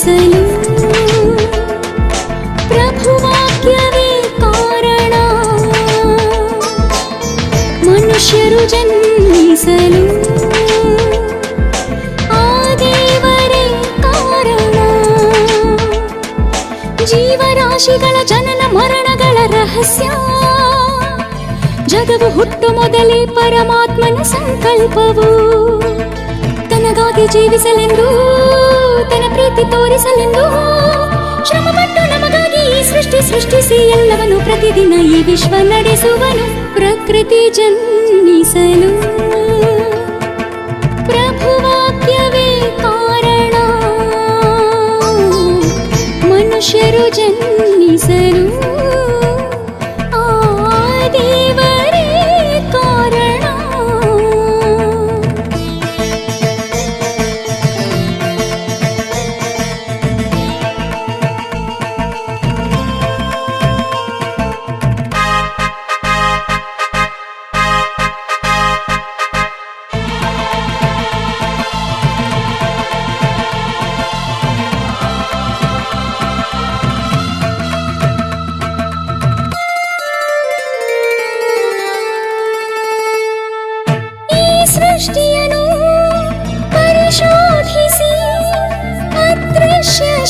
ಜನ್ಮಿಸಲು ಪ್ರಭುವಾಕ್ಯವೇ ಕಾರಣ. ಮನುಷ್ಯರು ಜನ್ಮಿಸಲು ಆ ದೇವರೇ ಕಾರಣ. ಜೀವರಾಶಿಗಳ ಜನನ ಮರಣಗಳ ರಹಸ್ಯ. ಜಗವು ಹುಟ್ಟು ಮೊದಲೇ ಪರಮಾತ್ಮನ ಸಂಕಲ್ಪವು. ತನಗಾಗಿ ಜೀವಿಸಲೆಂದು ತನ್ನ ಪ್ರೀತಿ ತೋರಿಸಲೆಂದು ಶ್ರಮಪಟ್ಟು ನಮಗಾಗಿ ಈ ಸೃಷ್ಟಿ ಸೃಷ್ಟಿಸಿ ಎಲ್ಲವನು ಪ್ರತಿದಿನ ಈ ವಿಶ್ವ ನಡೆಸುವನು ಪ್ರಕೃತಿ ಜನ್ಮಿಸಲು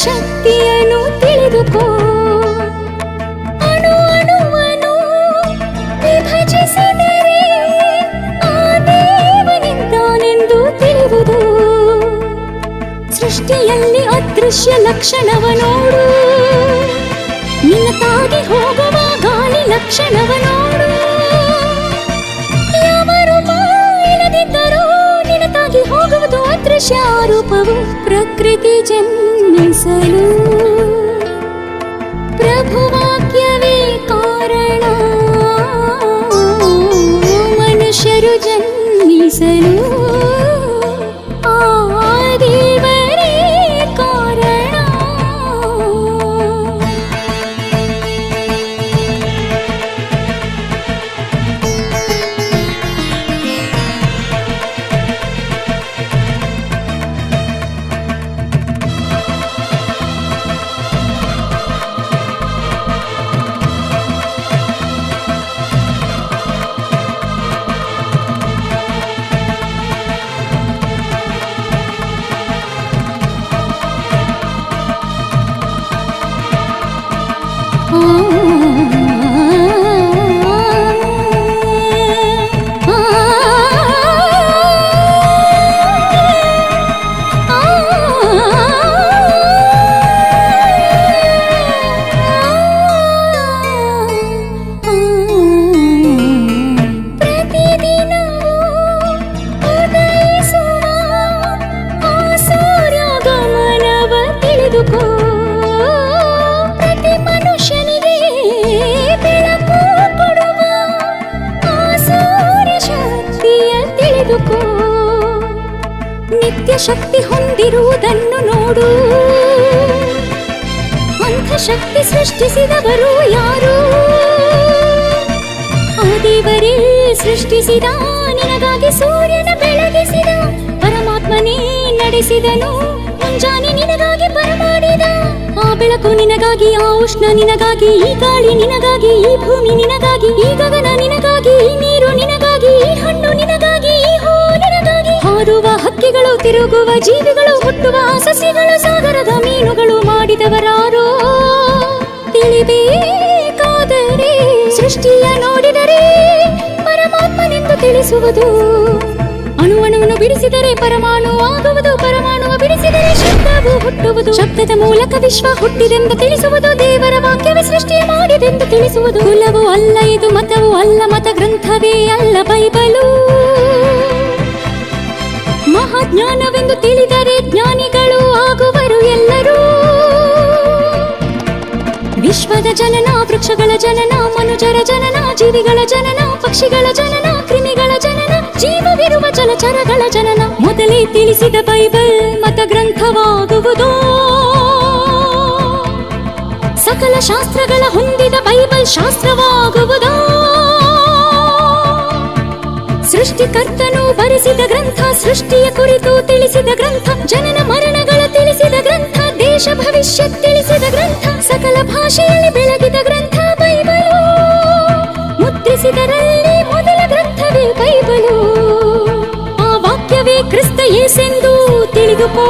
ಶಕ್ತಿಯನ್ನು ತಿಳಿದುಕೋ. ಅಣು ಅಣುವನ್ನು ವಿಭಜಿಸಿದರೆ ಆ ದೇವನಿಂದಾನೆಂದು ತಿಳಿಯುವುದು ಸೃಷ್ಟಿಯಲ್ಲಿ ಅದೃಶ್ಯ ಲಕ್ಷಣವ ನೋಡು. ನಿನ್ನ ತಾಗಿ ಹೋಗುವ ಗಾಳಿ ಲಕ್ಷಣವ ನೋಡು. ಯಾವರು ಇಲ್ಲದಿದ್ದರೂ ನಿನತಾಗಿ ಹೋಗುವುದು ಅದೃಶ್ಯ ರೂಪವು ಪ್ರಕೃತಿ ಜನ್ಮಿಸಲು ಪ್ರಭುವಾಕ್ಯವೇ ಕಾರಣ you. ಶಕ್ತಿ ಹೊಂದಿರುವುದನ್ನು ನೋಡು. ಶಕ್ತಿ ಸೃಷ್ಟಿಸಿದವರು ಯಾರು? ಆ ದೇವರೇ, ಸೃಷ್ಟಿಸಿದ ನಿನಗಾಗಿ ಸೂರ್ಯನ ಬೆಳಗಿಸಿದ, ಪರಮಾತ್ಮನೇ ನಡೆಸಿದನು, ಮುಂಜಾನೆ ನಿನಗಾಗಿ ಬರಮಾಡಿದ. ಆ ಬೆಳಕು ನಿನಗಾಗಿ, ಆ ಉಷ್ಣ ನಿನಗಾಗಿ, ಈ ಗಾಳಿ ನಿನಗಾಗಿ, ಈ ಭೂಮಿ ನಿನಗಾಗಿ, ಈ ಗಗನ ನಿನಗಾಗಿ, ಈ ನಿನಗಾಗಿ ಹಕ್ಕಿಗಳು, ತಿರುಗುವ ಜೀವಿಗಳು, ಹುಟ್ಟುವ ಸಸ್ಯಗಳು ಸಾಗರದ ಮೀನುಗಳು ಮಾಡಿದವರಾರೋ. ತಿಳಿಬೇಕಾದರೆ ಸೃಷ್ಟಿಯ ನೋಡಿದರೆ ಪರಮಾತ್ಮನೆಂದು ತಿಳಿಸುವುದು. ಅಣು ಅಣುವನ್ನು ಬಿಡಿಸಿದರೆ ಪರಮಾಣು ಆಗುವುದು, ಪರಮಾಣುವ ಬಿಡಿಸಿದರೆ ಶಬ್ದವು ಹುಟ್ಟುವುದು. ಶಬ್ದದ ಮೂಲಕ ವಿಶ್ವ ಹುಟ್ಟಿದೆಂದು ತಿಳಿಸುವುದು, ದೇವರ ವಾಕ್ಯವೇ ಸೃಷ್ಟಿ ಮಾಡಿದೆಂದು ತಿಳಿಸುವುದು. ಕುಲವು ಅಲ್ಲ, ಇದು ಮತವು ಅಲ್ಲ ಮತ ಗ್ರಂಥವೇ ಅಲ್ಲ, ಬೈಬಲು ಮಹಾಜ್ಞಾನವೆಂದು ತಿಳಿದರೆ ಜ್ಞಾನಿಗಳು ಆಗುವರು ಎಲ್ಲರೂ. ವಿಶ್ವದ ಜನನ, ವೃಕ್ಷಗಳ ಜನನ, ಮನುಜರ ಜನನ, ಜೀವಿಗಳ ಜನನ, ಪಕ್ಷಿಗಳ ಜನನ, ಕ್ರಿಮಿಗಳ ಜನನ, ಜೀವವಿರುವ ಜಲಚರಗಳ ಜನನ. ಮೊದಲೇ ತಿಳಿಸಿದ ಬೈಬಲ್ ಮತ ಗ್ರಂಥವಾಗುವುದು ಸಕಲ ಶಾಸ್ತ್ರಗಳ ಹೊಂದಿದ ಬೈಬಲ್ ಶಾಸ್ತ್ರವಾಗುವುದೋ. ಸೃಷ್ಟಿಕರ್ತನು ಬರೆಸಿದ ಗ್ರಂಥ, ಸೃಷ್ಟಿಯ ಕುರಿತು ತಿಳಿಸಿದ ಗ್ರಂಥ, ಜನನ ಮರಣಗಳ ತಿಳಿಸಿದ ಗ್ರಂಥ, ದೇಶ ಭವಿಷ್ಯ ತಿಳಿಸಿದ ಗ್ರಂಥ, ಸಕಲ ಭಾಷೆಯಲ್ಲಿ ಬೆಳಗಿದ ಗ್ರಂಥ, ಬೈಬಲು. ಮುದ್ರಿಸಿದರಲ್ಲಿ ಮೊದಲ ಗ್ರಂಥವೇ ಬೈಬಲು. ಆ ವಾಕ್ಯವೇ ಕ್ರಿಸ್ತ ಏಸೆಂದು ತಿಳಿದುಕೋ.